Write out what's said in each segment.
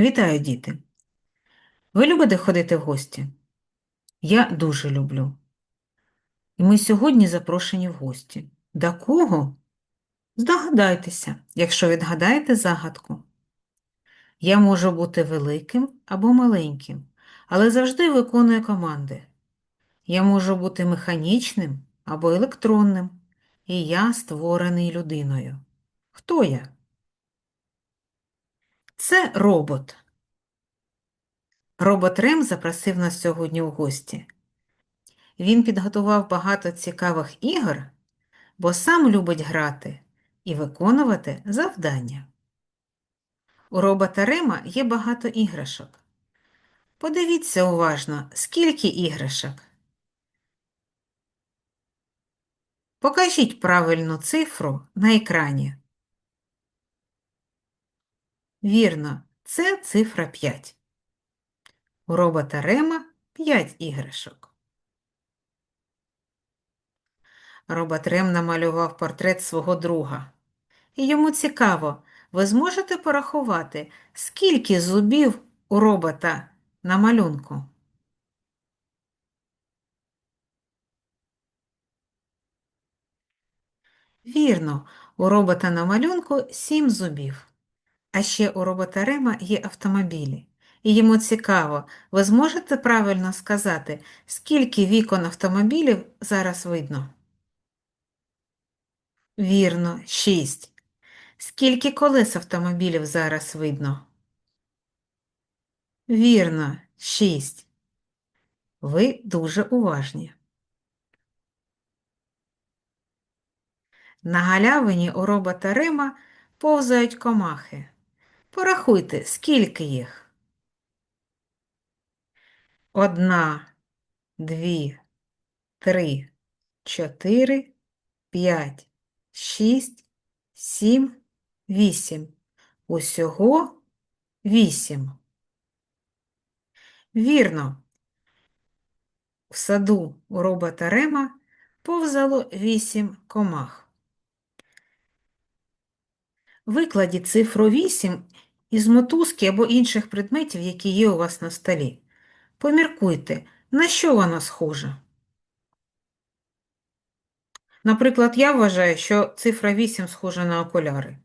Вітаю, діти! Ви любите ходити в гості? Я дуже люблю. І ми сьогодні запрошені в гості. До кого? Здогадайтеся, якщо відгадаєте загадку. Я можу бути великим або маленьким, але завжди виконую команди. Я можу бути механічним або електронним, і я створений людиною. Хто я? Це робот. Робот Рем запросив нас сьогодні у гості. Він підготував багато цікавих ігор, бо сам любить грати і виконувати завдання. У робота Рема є багато іграшок. Подивіться уважно, скільки іграшок. Покажіть правильну цифру на екрані. Вірно, це цифра 5. У робота Рема 5 іграшок. Робот Рем намалював портрет свого друга. І йому цікаво, ви зможете порахувати, скільки зубів у робота на малюнку? Вірно, у робота на малюнку 7 зубів. А ще у робота Рема є автомобілі. І йому цікаво, ви зможете правильно сказати, скільки вікон автомобілів зараз видно? Вірно, 6. Скільки колес автомобілів зараз видно? Вірно, 6. Ви дуже уважні. На галявині у робота Рима повзають комахи. Порахуйте, скільки їх. Одна, дві, три, чотири, п'ять, шість, сім, вісім. Усього вісім. Вірно, в саду у робота Рема повзало вісім комах. Викладіть цифру 8 із мотузки або інших предметів, які є у вас на столі. Поміркуйте, на що вона схожа. Наприклад, я вважаю, що цифра 8 схожа на окуляри.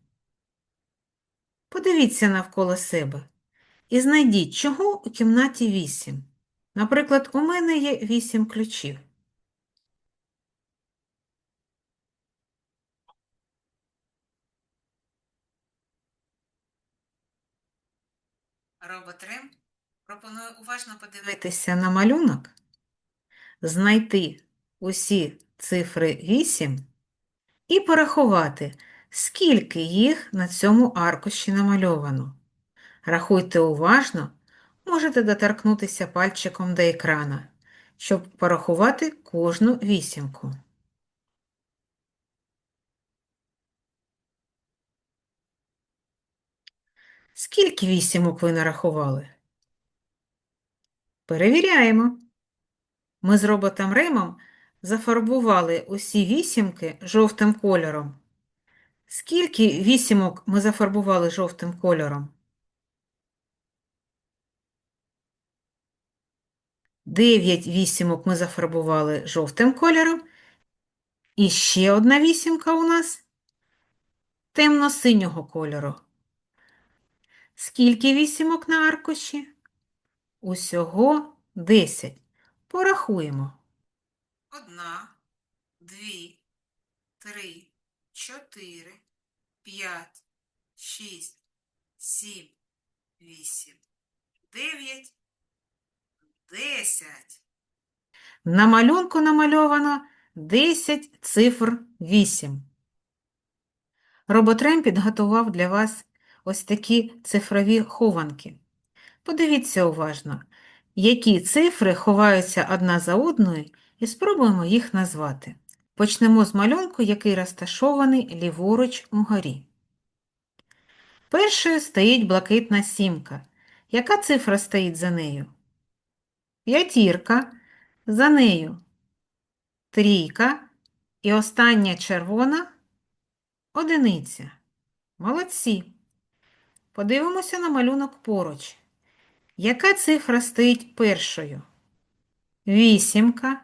Подивіться навколо себе і знайдіть, чого у кімнаті 8. Наприклад, у мене є 8 ключів. Робот Рем пропонує уважно подивитися на малюнок, знайти усі цифри 8 і порахувати, скільки їх на цьому аркуші намальовано. Рахуйте уважно, можете доторкнутися пальчиком до екрана, щоб порахувати кожну вісімку. Скільки вісімок ви нарахували? Перевіряємо. Ми з роботом Ремом зафарбували усі вісімки жовтим кольором. Скільки вісімок ми зафарбували жовтим кольором? Дев'ять вісімок ми зафарбували жовтим кольором. І ще одна вісімка у нас темно-синього кольору. Скільки вісімок на аркуші? Усього 10. Порахуємо. Одна, дві, три, чотири, п'ять, шість, сім, вісім, дев'ять, десять. На малюнку намальовано 10 цифр 8. Роботрем підготував для вас ось такі цифрові хованки. Подивіться уважно, які цифри ховаються одна за одною, і спробуємо їх назвати. Почнемо з малюнку, який розташований ліворуч угорі. Першою стоїть блакитна сімка. Яка цифра стоїть за нею? П'ятірка. За нею трійка і остання червона одиниця. Молодці. Подивимося на малюнок поруч. Яка цифра стоїть першою? Вісімка.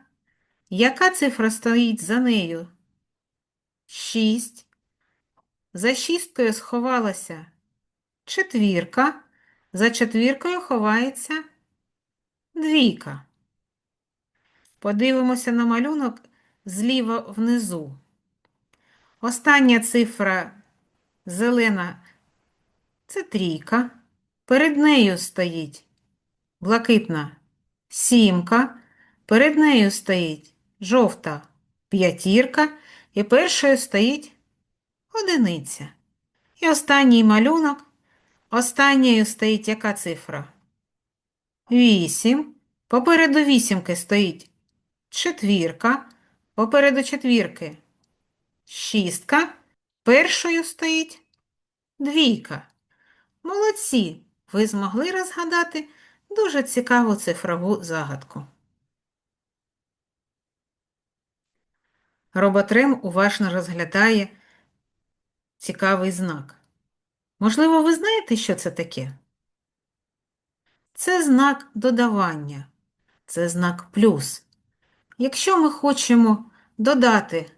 Яка цифра стоїть за нею? Шість. За шісткою сховалася четвірка. За четвіркою ховається двійка. Подивимося на малюнок зліва внизу. Остання цифра зелена це трійка. Перед нею стоїть блакитна сімка. Перед нею стоїть жовта п'ятірка. І першою стоїть одиниця. І останній малюнок. Останньою стоїть яка цифра? Вісім. Попереду вісімки стоїть четвірка. Попереду четвірки шістка. Першою стоїть двійка. Молодці! Ви змогли розгадати дуже цікаву цифрову загадку. Роботрем уважно розглядає цікавий знак. Можливо, ви знаєте, що це таке? Це знак додавання, це знак плюс. Якщо ми хочемо додати,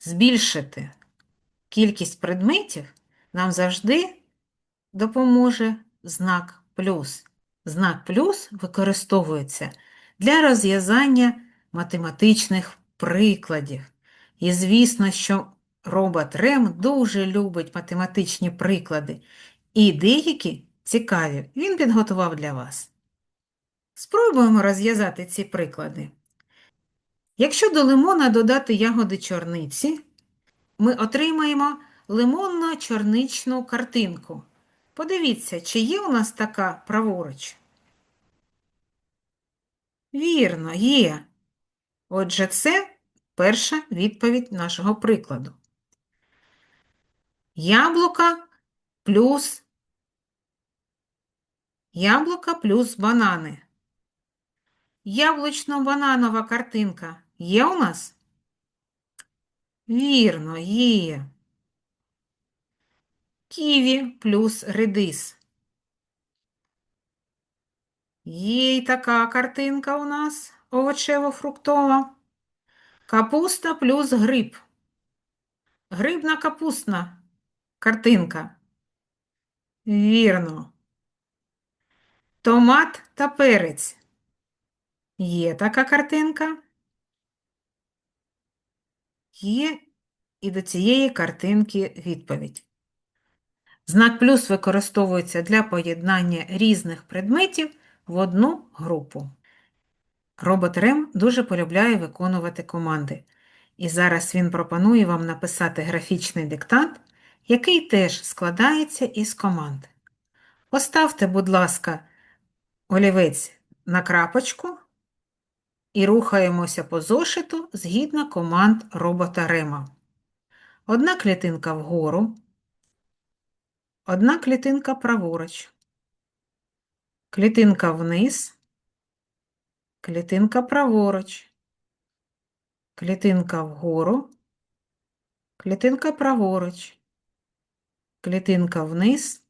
збільшити кількість предметів, нам завжди допоможе знак плюс. Знак плюс використовується для розв'язання математичних прикладів. І звісно, що робот Рем дуже любить математичні приклади, і деякі цікаві він підготував для вас. Спробуємо розв'язати ці приклади. Якщо до лимона додати ягоди чорниці, ми отримаємо лимонно-чорничну картинку. Подивіться, чи є у нас така праворуч? Вірно, є. Отже, це перша відповідь нашого прикладу. Яблука плюс яблука плюс банани. Яблучно-бананова картинка є у нас? Вірно, є. Ківі плюс редис. Є й така картинка у нас овочево-фруктова. Капуста плюс гриб. Грибна капустна картинка. Вірно. Томат та перець. Є така картинка. Є і до цієї картинки відповідь. Знак плюс використовується для поєднання різних предметів в одну групу. Робот Рем дуже полюбляє виконувати команди. І зараз він пропонує вам написати графічний диктант, який теж складається із команд. Поставте, будь ласка, олівець на крапочку і рухаємося по зошиту згідно команд робота Рема. Одна клітинка вгору, одна клітинка праворуч, клітинка вниз, клітинка праворуч, клітинка вгору, клітинка праворуч, клітинка вниз,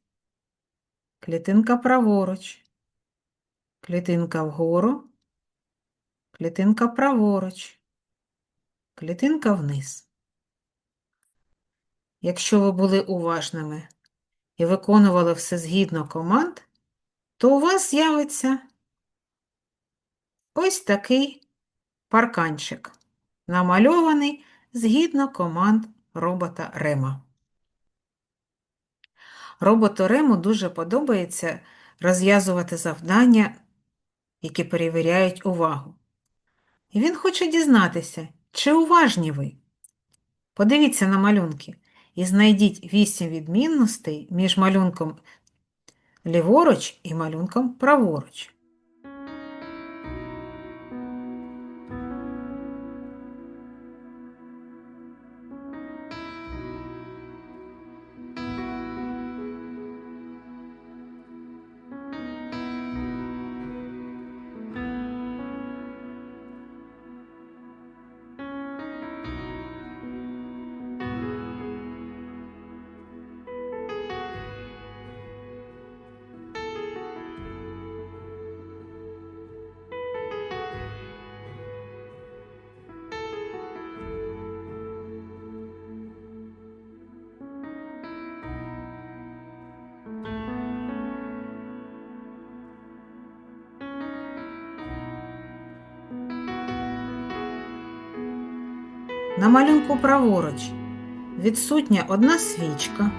клітинка праворуч, клітинка вгору, клітинка праворуч, клітинка вниз. Якщо ви були уважними і виконували все згідно команд, то у вас з'явиться ось такий парканчик, намальований згідно команд робота Рема. Роботу Рему дуже подобається розв'язувати завдання, які перевіряють увагу. І він хоче дізнатися, чи уважні ви. Подивіться на малюнки і знайдіть 8 відмінностей між малюнком ліворуч і малюнком праворуч. На малюнку праворуч відсутня одна свічка,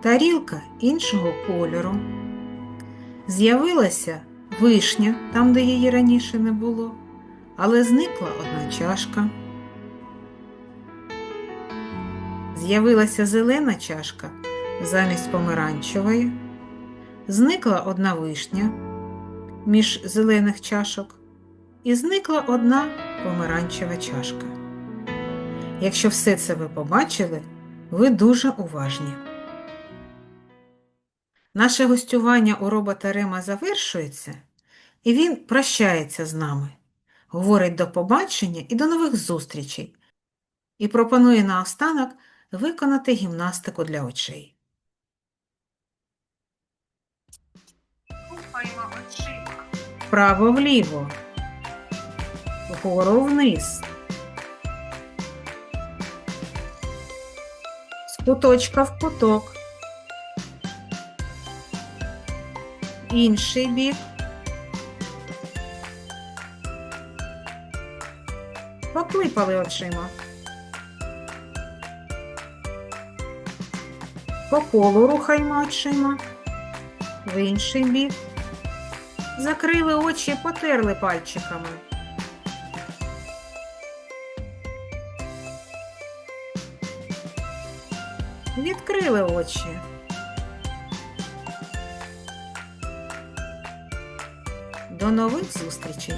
тарілка іншого кольору. З'явилася вишня там, де її раніше не було, але зникла одна чашка. З'явилася зелена чашка замість помаранчевої. Зникла одна вишня між зелених чашок, і зникла одна помаранчева чашка. Якщо все це ви побачили, ви дуже уважні. Наше гостювання у робота Рема завершується, і він прощається з нами, говорить до побачення і до нових зустрічей, і пропонує наостанок виконати гімнастику для очей. Очима. Вправо-вліво, вгору вниз. Куточка в куток. Інший бік. Поклипали очима. По колу рухаємо очима. В інший бік. Закрили очі, потерли пальчиками. Відкрили очі. До нових зустрічей!